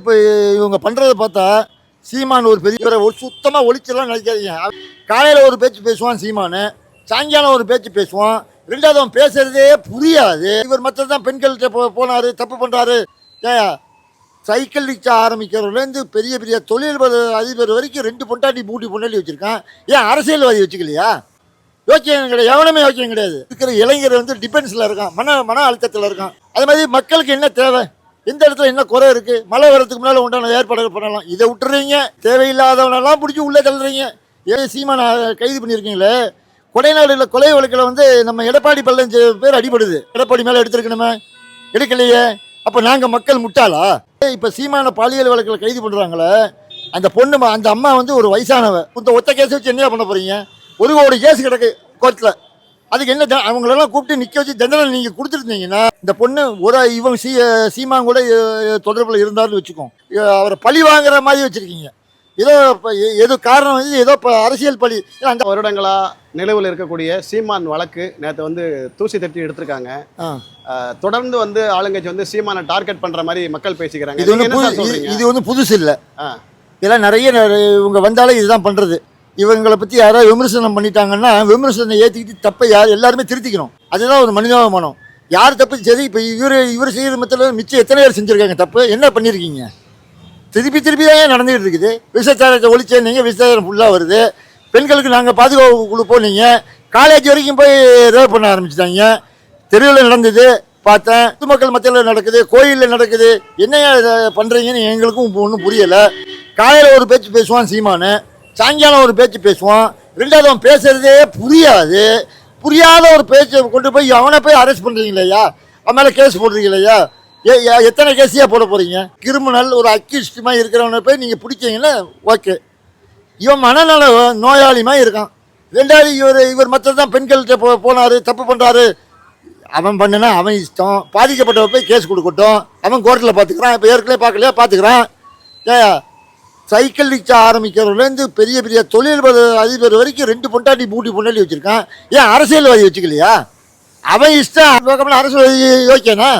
இப்போ இவங்க பண்ணுறதை பார்த்தா சீமான் ஒரு பெரிய ஒரு சுத்தமாக ஒழிச்செல்லாம் நினைக்காதீங்க. காலையில் ஒரு பேச்சு பேசுவான் சீமானு சாயங்காலம் ஒரு பேச்சு பேசுவான். ரெண்டாவது அவன் பேசுறதே புரியாது. இவர் மற்ற தான் பெண்கள்கிட்ட போ போனார் தப்பு பண்ணுறாரு ஏன்? சைக்கிள் ரிக்ஷா ஆரம்பிக்கிறவர்லேருந்து பெரிய பெரிய தொழில் அதிபர் வரைக்கும் ரெண்டு பொண்டாட்டி மூட்டி பொண்டாட்டி வச்சுருக்கான். ஏன் அரசியல்வாதி வச்சுக்கலையா? யோக்கியம் கிடையாது எவனுமே யோக்கியம் கிடையாது. இருக்கிற இளைஞர் வந்து டிஃபென்ஸில் இருக்கான் மன மன அழுத்தத்தில் இருக்கான். அது மாதிரி மக்களுக்கு என்ன தேவை? எந்த இடத்துல என்ன குறை இருக்குது மழை வரதுக்கு முன்னால் உண்டான ஏற்பாடுகள் பண்ணலாம். இதை விட்டுறீங்க. தேவையில்லாதவனெல்லாம் பிடிச்சி உள்ளே தள்ளுறீங்க. ஏன் சீமானை கைது பண்ணியிருக்கீங்களே? கொடைநாடுல கொலை வழக்கில் வந்து நம்ம எடப்பாடி பதினஞ்சு பேர் அடிபடுது. எடப்பாடி மேலே எடுத்திருக்கணுமே? எடுக்கலையே. அப்போ நாங்கள் மக்கள் முட்டாளா? இப்போ சீமான பாலியல் வழக்கில் கைது பண்ணுறாங்களே அந்த பொண்ணு அந்த அம்மா வந்து ஒரு வயசானவ. இந்த ஒத்த கேஸ் வச்சு என்ன பண்ண போறீங்க? ஒரு கோடி கேஸ் கிடக்கு கோர்ட்டில் அதுக்கு என்ன அவங்களெல்லாம் கூப்பிட்டு நிற்க வச்சு தண்டனை நீங்கள் கொடுத்துருந்தீங்கன்னா இந்த பொண்ணு ஒரு இவங்க சீ சீமான் கூட தொடர்பில் இருந்தாருன்னு வச்சுக்கோம் அவரை பழி வாங்குற மாதிரி வச்சுருக்கீங்க. ஏதோ ஏதோ காரணம் வந்து ஏதோ அரசியல் பழி. அந்த வருடங்களா நிலவில் இருக்கக்கூடிய சீமான் வழக்கு நேற்று வந்து தூசி தட்டி எடுத்திருக்காங்க. தொடர்ந்து வந்து ஆளுங்கட்சி வந்து சீமானை டார்கெட் பண்ற மாதிரி மக்கள் பேசிக்கிறாங்க. இது வந்து புதுசு இல்லை. இதெல்லாம் நிறைய நிறைய இவங்க வந்தாலே இதுதான் பண்ணுறது இவங்களை பற்றி யாராவது விமர்சனம் பண்ணிட்டாங்கன்னா விமர்சனம் ஏற்றிக்கிட்டு தப்பை யார் எல்லாருமே திருத்திக்கணும். அதுதான் ஒரு மனிதாபிமானம் யார் தப்பு சரி இப்போ இவர் இவர் செய்கிற மத்தியில் மிச்சம் எத்தனை பேர் செஞ்சுருக்காங்க தப்பு? என்ன பண்ணியிருக்கீங்க திருப்பி திருப்பி தான் நடந்துகிட்டு இருக்குது. விசச்சாரத்தை ஒழிச்சே நீங்கள் விசச்சாரம் ஃபுல்லாக வருது. பெண்களுக்கு நாங்கள் பாதுகாப்பு கொடுப்போம் நீங்கள் காலேஜ் வரைக்கும் போய் ரேப் பண்ண ஆரம்பிச்சிட்டாங்க. தெருவில் நடந்தது பார்த்தேன். பொதுமக்கள் மத்தியில் நடக்குது கோயிலில் நடக்குது. என்ன இதை பண்ணுறீங்கன்னு எங்களுக்கும் ஒன்றும் புரியலை. காலையில் ஒரு பேச்சு பேசுவான் சீமானு. சாயங்காலம் ஒரு பேச்சு பேசுவான். ரெண்டாவது அவன் பேசுறதே புரியாது. புரியாத ஒரு பேச்சை கொண்டு போய் அவனை போய் அரெஸ்ட் இல்லையா அவன் மேலே கேஸ் போடுறீங்களேயா ஏ ஏ- எத்தனை கேஸையாக போட போகிறீங்க கிரிமினல் ஒரு அக்யூஸ்டுமாக இருக்கிறவனை போய் நீங்கள் பிடிச்சிங்கன்னா ஓகே இவன் மனநல நோயாளிமாக இருக்கான். ரெண்டாவது இவர் இவர் மற்ற தான் பெண்கள்கிட்ட போ போனார் தப்பு பண்ணுறாரு அவன் பண்ணுனா அவன் இஷ்டம். பாதிக்கப்பட்டவன் போய் கேஸ் கொடுக்கட்டும். அவன் கோர்ட்டில் பார்த்துக்கிறான் இப்போ ஏற்கனவே பார்க்கலையா பார்த்துக்கிறான் ஏ சைக்கிள் ரிக்ஷா ஆரம்பிக்கிறதுலேருந்து பெரிய பெரிய தொழில் அதிபர் வரைக்கும் ரெண்டு பொண்டாட்டி மூட்டி பொண்டாட்டி வச்சுருக்கான். ஏன் அரசியல்வாதி வச்சுக்கலையா? அவன் இஷ்டம் நோக்கம்னா அரசியல்வாதி யோக்கியனா?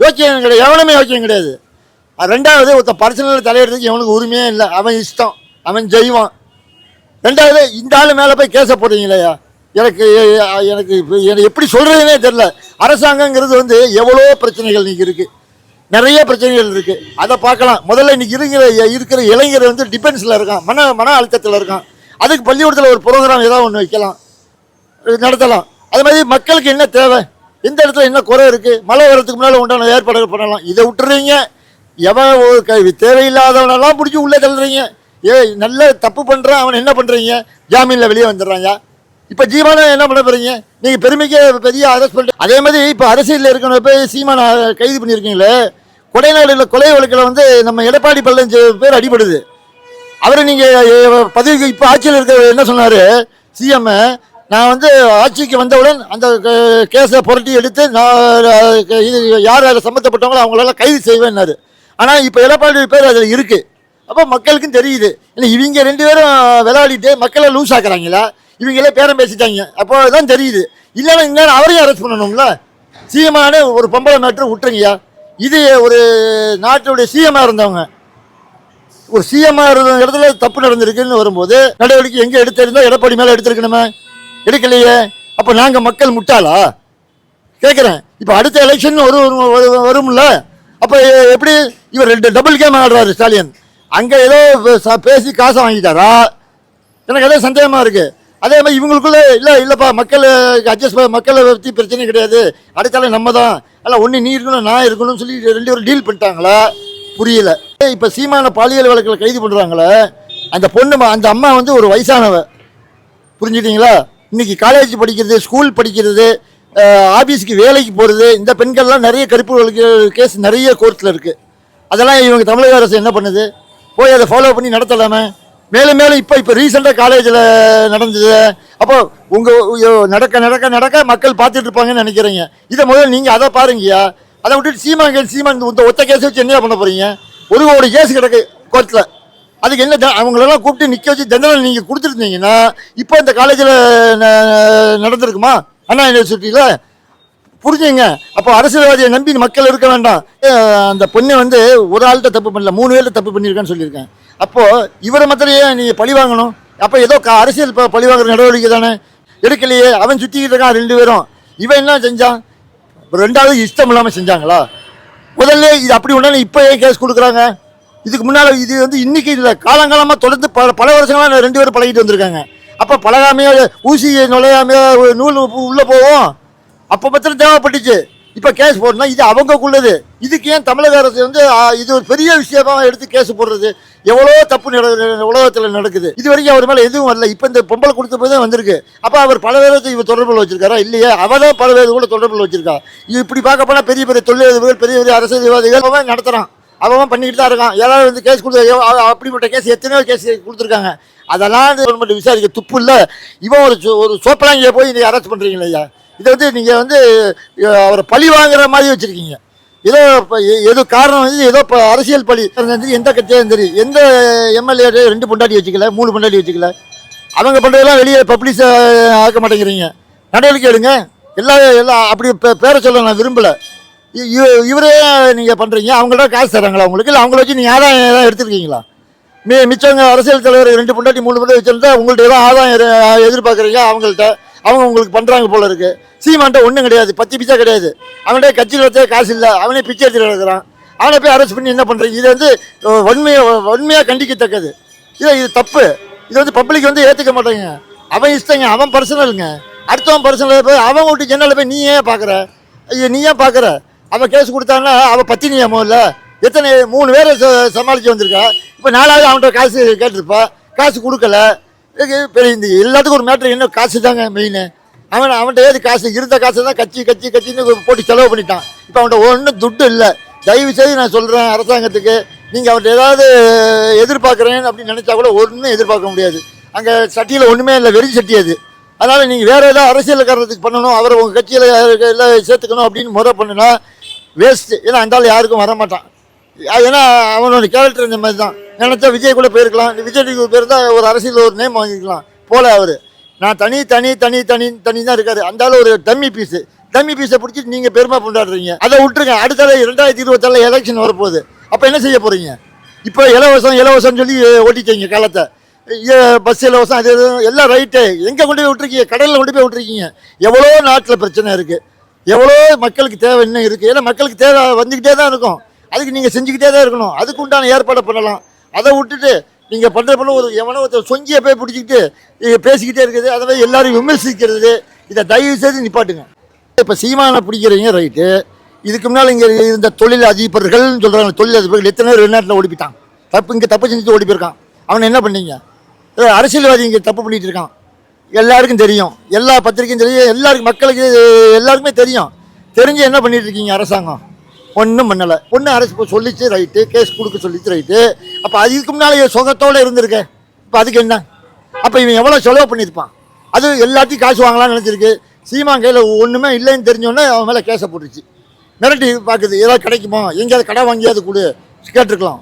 யோக்கியம் கிடையாது. எவனுமே யோக்கியம் கிடையாது. ரெண்டாவது ஒருத்தன் பர்சனல் தலையிடுறதுக்கு எவனுக்கு உரிமையே இல்லை. அவன் இஷ்டம். அவன் ஜெய்வான். ரெண்டாவது இந்த ஆள் மேலே போய் கேச போடுறீங்களேயா எனக்கு எனக்கு எனக்கு எப்படி சொல்கிறதுனே தெரில அரசாங்கங்கிறது வந்து எவ்வளோ பிரச்சனைகள் நீங்கள் இருக்குது நிறைய பிரச்சனைகள் இருக்குது அதை பார்க்கலாம். முதல்ல இன்னைக்கு இருக்கிற இருக்கிற இளைஞர் வந்து டிஃபென்ஸில் இருக்கான். மன மன அழுத்தத்தில் இருக்கான். அதுக்கு பள்ளிக்கூடத்தில் ஒரு ப்ரோக்ராம் ஏதாவது ஒன்று வைக்கலாம். நடத்தலாம். அது மாதிரி மக்களுக்கு என்ன தேவை? எந்த இடத்துல என்ன குறை இருக்குது மழை வரதுக்கு முன்னால் உண்டான ஏற்பாடுகள் பண்ணலாம். இதை விட்டுறீங்க. எவன் ஒரு க தேவையில்லாதவனெல்லாம் பிடிச்சி உள்ளே தள்ளுறீங்க. ஏ நல்ல தப்பு பண்ணுறான் அவன் என்ன பண்ணுறீங்க ஜாமீனில் வெளியே வந்துடுறாங்க இப்போ ஜீவானா என்ன பண்ண போகிறீங்க நீங்கள் பெருமைக்கு பெரிய அரெஸ்ட் பண்ணிட்டு அதே மாதிரி இப்போ அரசியலில் இருக்கணும். போய் சீமான கைது பண்ணியிருக்கீங்களே கொடைநாடுல கொலை வழக்கில் வந்து நம்ம எடப்பாடி பதினஞ்சு பேர் அடிபடுது. அவரை நீங்கள் பதவிக்கு இப்போ ஆட்சியில் இருக்க என்ன சொன்னார்? சிஎம் நான் வந்து ஆட்சிக்கு வந்தவுடன் அந்த கேஸை புரட்டி எடுத்து நான் இது யார் அதில் சம்மந்தப்பட்டவங்களோ அவங்களெல்லாம் கைது செய்வேன்னாரு. ஆனால் இப்போ எடப்பாடி பேர் அதில் இருக்குது அப்போ மக்களுக்கும் தெரியுது. இல்லை இவங்க ரெண்டு பேரும் விளையாடிட்டு மக்களை லூஸ் ஆக்குறாங்களா? இவங்களே பேரம் பேசிட்டாங்க. அப்போ தான் தெரியுது. இல்லைன்னா இன்னும் அவரையும் அரெஸ்ட் பண்ணணும்ல? சிஎம்மான ஒரு பொம்பளை மேட்ரு விட்டுருங்கய்யா. இது ஒரு நாட்டுடைய சிஎம்மாக இருந்தவங்க. ஒரு சிஎம்ஆ இருந்த இடத்துல தப்பு நடந்திருக்குன்னு வரும்போது நடவடிக்கை எங்கே எடுத்திருந்தா எடப்பாடி மேலே எடுத்திருக்கணுமே? எடுக்கலையே. அப்போ நாங்கள் மக்கள் முட்டாளா? கேட்குறேன் இப்போ அடுத்த எலெக்ஷன் ஒரு வரும்ல? அப்போ எப்படி இவர் ரெண்டு டபுள் கேம் ஆடுறாரு ஸ்டாலின். அங்கே ஏதோ பேசி காசை வாங்கிட்டாரா? எனக்கு ஏதோ சந்தேகமாக இருக்குது அதே மாதிரி இவங்களுக்குள்ள இல்லை இல்லைப்பா மக்கள் அட்ஜஸ்ட் மக்களை பற்றி பிரச்சனை கிடையாது. அடுத்தாலும் நம்ம தான் அல்ல ஒன்று நீ இருக்கணும் நான் இருக்கணும்னு சொல்லி ரெண்டு பேரும் டீல் பண்ணிட்டாங்களா? புரியல. இப்போ சீமான பாலியல் வழக்கில் கைது பண்ணுறாங்களே அந்த பொண்ணு அந்த அம்மா வந்து ஒரு வயசானவ. புரிஞ்சுட்டீங்களா இன்னைக்கு காலேஜ் படிக்கிறது ஸ்கூல் படிக்கிறது ஆஃபீஸுக்கு வேலைக்கு போகிறது இந்த பெண்கள்லாம் நிறைய கருப்பு வழக்கு கேஸ் நிறைய கோர்ட்டில் இருக்குது அதெல்லாம் இவங்க தமிழக அரசு என்ன பண்ணுது? போய் அதை ஃபாலோ பண்ணி நடத்தலாமே? மேலும் மேலும் இப்போ இப்போ ரீசெண்டாக காலேஜில் நடந்தது. அப்போ உங்கள் நடக்க நடக்க நடக்க மக்கள் பார்த்துட்டு இருப்பாங்கன்னு நினைக்கிறீங்க. இதை முதல்ல நீங்கள் அதை பாருங்கய்யா. அதை விட்டுட்டு சீமான் கேஸ் சீமான் இந்த ஒத்த கேஸ் வச்சு என்ன பண்ண போகிறீங்க ஒரு ஒரு கேஸ் கிடக்கு கோர்ட்டில் அதுக்கு என்ன த- அவங்களெல்லாம் கூப்பிட்டு நிற்க வச்சு தண்டனை நீங்கள் கொடுத்துருந்தீங்கன்னா இப்போ இந்த காலேஜில் நடந்திருக்குமா? அண்ணா யூனிவர்சிட்டியில் புரிஞ்சுங்க. அப்போ அரசியல்வாதியை நம்பி மக்கள் இருக்க வேண்டாம். அந்த பொண்ணை வந்து ஒரு ஆள்கிட்ட தப்பு பண்ணல மூணு பேர்கிட்ட தப்பு பண்ணியிருக்கான்னு சொல்லியிருக்கேன். அப்போது இவரை மாத்திரையே நீங்கள் பழி வாங்கணும்? அப்போ ஏதோ க- அரசியல் பழி வாங்குற நடவடிக்கை தானே? எடுக்கலையே. அவன் சுற்றிக்கிட்டு இருக்கான் ரெண்டு பேரும். இவன் என்ன செஞ்சான்? ரெண்டாவது இஷ்டம் இல்லாமல் செஞ்சாங்களா? முதல்ல இது அப்படி உடனே இப்போ ஏன் கேஸ் கொடுக்குறாங்க? இதுக்கு முன்னால் இது வந்து இன்னைக்கு இல்லை காலங்காலமாக தொடர்ந்து பல பல வருஷங்களா ரெண்டு பேரும் பழகிட்டு வந்திருக்காங்க. அப்போ பழகாமையோ ஊசி நுழையாமையோ நூல் உள்ளே போவோம் அப்போ மாத்திரம் தேவைப்பட்டுச்சு. இப்போ கேஸ் போடணும் இது அவங்கக்குள்ளது இதுக்கு ஏன் தமிழக அரசு வந்து இது ஒரு பெரிய விஷயமாக எடுத்து கேஸ் போடுறது? எவ்வளோ தப்பு நட உலகத்தில் நடக்குது. இது வரைக்கும் அவர் மேலே எதுவும் வரல. இப்போ இந்த பொம்பளை கொடுத்த போய் தான் வந்திருக்கு. அப்போ அவர் பல பேருக்கு இவர் தொடர்பில் வச்சிருக்காரா? இல்லையே. அவ தான் பல பேர் கூட தொடர்பில் வச்சிருக்கா. இது இப்படி பார்க்க போனால் பெரிய பெரிய தொழிலதிபர்கள் பெரிய பெரிய அரசியல்வாதிகள் அவன் நடத்துகிறான் அவன் பண்ணிக்கிட்டு தான் இருக்கான். யாராவது வந்து கேஸ் கொடுத்து அப்படிப்பட்ட கேஸ் எத்தனையோ கேஸ் கொடுத்துருக்காங்க. அதெல்லாம் கவர்மெண்ட் விசாரிக்க துப்பு இல்லை. இவன் ஒரு சோ- ஒரு சோப்பலாங்கிய போய் நீங்கள் அரெஸ்ட் பண்ணுறீங்களா ஐயா. இதை வந்து நீங்கள் வந்து அவரை பழி வாங்குற மாதிரி வச்சுருக்கீங்க. ஏதோ இப்போ ஏதோ காரணம் வந்து ஏதோ இப்போ அரசியல் பழி. சரி எந்த கட்சியாக சரி எந்த எம்எல்ஏ ரெண்டு பொண்டாட்டி வச்சுக்கல மூணு பொண்டாட்டி வச்சுக்கல அவங்க பண்ணுறதெல்லாம் வெளியே பப்ளிஷ் ஆக்க மாட்டேங்கிறீங்க. நடவடிக்கை எடுங்க. எல்லா எல்லாம் அப்படி பே- பேரை சொல்ல நான் விரும்பலை. இவரே நீங்கள் பண்ணுறீங்க அவங்கள்ட்ட காசு தராங்களா உங்களுக்கு? இல்லை அவங்கள வச்சு நீங்கள் ஆதாயம் ஏதாவது எடுத்துருக்கீங்களா? மி மிச்சவங்க அரசியல் தலைவர் ரெண்டு பொண்டாட்டி மூணு பொண்டாட்டி வச்சுருந்தா உங்கள்ட்ட ஏதோ ஆதாயம் எதிர்பார்க்குறீங்க அவங்கள்ட்ட. அவங்க உங்களுக்கு பண்ணுறாங்க போல இருக்கு. சீமான்ட்ட ஒன்றும் கிடையாது பத்து பிச்சா கிடையாது. அவன்கிட்ட கட்சியில் வச்ச காசு இல்லை அவனே பிச்சை எடுத்துகிட்டு இருக்கிறான் அவனை போய் அரெஸ்ட் பண்ணி என்ன பண்ணுறீங்க இது வந்து அஹ், வன்மையை வன்மையாக கண்டிக்கத்தக்கது. இது இது தப்பு. இது வந்து பப்ளிக் வந்து ஏற்றுக்க மாட்டாங்க. அவன் இஷ்டங்க அவன் பர்சனலுங்க அடுத்தவன் பர்சனல் போய் அவன் விட்டு ஜன்னலில் போய் நீ ஏன் பார்க்குற ஐயோ நீ ஏன் பார்க்குற அவன் கேஸ் கொடுத்தான்னா அவன் பத்தினியா இல்லை? எத்தனை மூணு பேரை ச- சமாளித்து வந்திருக்கா? இப்போ நாலாவது அவன்கிட்ட காசு கேட்டிருப்பா. காசு கொடுக்கல. பெரிய இந்த எல்லாத்துக்கும் ஒரு மேட்ரு என்ன காசு தாங்க மெயின் அவன் அவன்கிட்ட ஏது காசு? இருந்த காசு தான் கட்சி கட்சி கட்சின்னு போட்டு செலவு பண்ணிட்டான். இப்போ அவன்கிட்ட ஒன்றும் துட்டு இல்லை. தயவு செய்து நான் சொல்கிறேன் அரசாங்கத்துக்கு. நீங்கள் அவன்கிட்ட ஏதாவது எதிர்பார்க்குறேன்னு அப்படின்னு நினச்சா கூட ஒன்றும் எதிர்பார்க்க முடியாது. அங்கே சட்டியில் ஒன்றுமே இல்லை வெறி சட்டி அது. அதனால் நீங்கள் வேறு ஏதாவது அரசியல்காரத்துக்கு பண்ணணும் அவரை உங்கள் கட்சியில் எல்லாம் சேர்த்துக்கணும் அப்படின்னு முறை பண்ணுனா வேஸ்ட்டு ஏன்னா அந்த ஆள் யாருக்கும் வர மாட்டான் ஏன்னா அவனோட கேரக்டர் இந்த மாதிரி தான். நினச்சா விஜய் கூட போயிருக்கலாம். விஜய் பேர் தான் ஒரு அரசியல் ஒரு நேம் வாங்கிக்கலாம். போல அவர். நான் தனி தனி தனி தனி தனி தான் இருக்காரு. அந்த ஆள் ஒரு டம்மி பீஸு டம்மி பீஸை பிடிச்சிட்டு நீங்கள் பெருமை கொண்டாடுறீங்க. அதை விட்டுருங்க. அடுத்த ரெண்டாயிரத்தி இருபத்தாறில் எலெக்ஷன் வரப்போகுது. அப்போ என்ன செய்ய போகிறீங்க இப்போ இலவசம் இலவசம்னு சொல்லி ஓட்டிக்கிங்க காலத்தை. பஸ் இலவசம் அது இது எல்லாம் ரைட்டு எங்கே கொண்டு போய் விட்டுருக்கீங்க? கடலில் கொண்டு போய் விட்டுருக்கீங்க. எவ்வளோ நாட்டில் பிரச்சனை இருக்குது எவ்வளோ மக்களுக்கு தேவை இன்னும் இருக்குது ஏன்னா மக்களுக்கு தேவை வந்துக்கிட்டே தான் இருக்கும். அதுக்கு நீங்கள் செஞ்சுக்கிட்டே தான் இருக்கணும். அதுக்கு உண்டான ஏற்பாடை பண்ணலாம். அதை விட்டுட்டு நீங்கள் பண்ணுற பண்ண ஒரு எவனோ ஒருத்தர் சொங்கியை போய் பிடிச்சிக்கிட்டு நீங்கள் பேசிக்கிட்டே இருக்குது. அதை போய் எல்லாரும் விமர்சிக்கிறது. இதை தயவு செய்து நிப்பாட்டுங்க. இப்போ சீமானை பிடிக்கிறீங்க ரைட்டு. இதுக்கு முன்னால் இங்கே இருந்த தொழில் அதிபர்கள்னு சொல்கிறாங்க தொழில் அதிபர்கள் எத்தனை பேர் வெளிநாட்டில் ஓடிப்பிட்டான். தப்பு இங்கே தப்பு செஞ்சுட்டு ஓடி போயிருக்கான் அவனை என்ன பண்ணீங்க? அரசியல்வாதி இங்கே தப்பு பண்ணிட்டு இருக்கான். எல்லாருக்கும் தெரியும். எல்லா பத்திரிக்கையும் தெரியும். எல்லாருக்கும் மக்களுக்கு எல்லாருக்குமே தெரியும். தெரிஞ்சு என்ன பண்ணிட்டு இருக்கீங்க அரசாங்கம்? ஒன்றும் பண்ணலை. ஒன்று அரசு சொல்லிச்சு ரைட்டு கேஸ் கொடுக்க சொல்லிச்சு ரைட்டு அப்போ அதுக்கு முன்னால் சுகத்தோடு இருந்திருக்கேன். இப்போ அதுக்கு என்ன? அப்போ இவன் எவ்வளோ செலவு பண்ணியிருப்பான்? அது எல்லாத்தையும் காசு வாங்கலாம்னு நினச்சிருக்கு. சீமான் கையில் ஒன்றுமே இல்லைன்னு தெரிஞ்சோடனே அவன் மேலே கேஸை போட்டுருச்சு. மிரட்டி பார்க்குது ஏதாவது கிடைக்குமா? எங்கேயாவது கடை வாங்கியாவது கொடு. கேட்டிருக்கலாம்.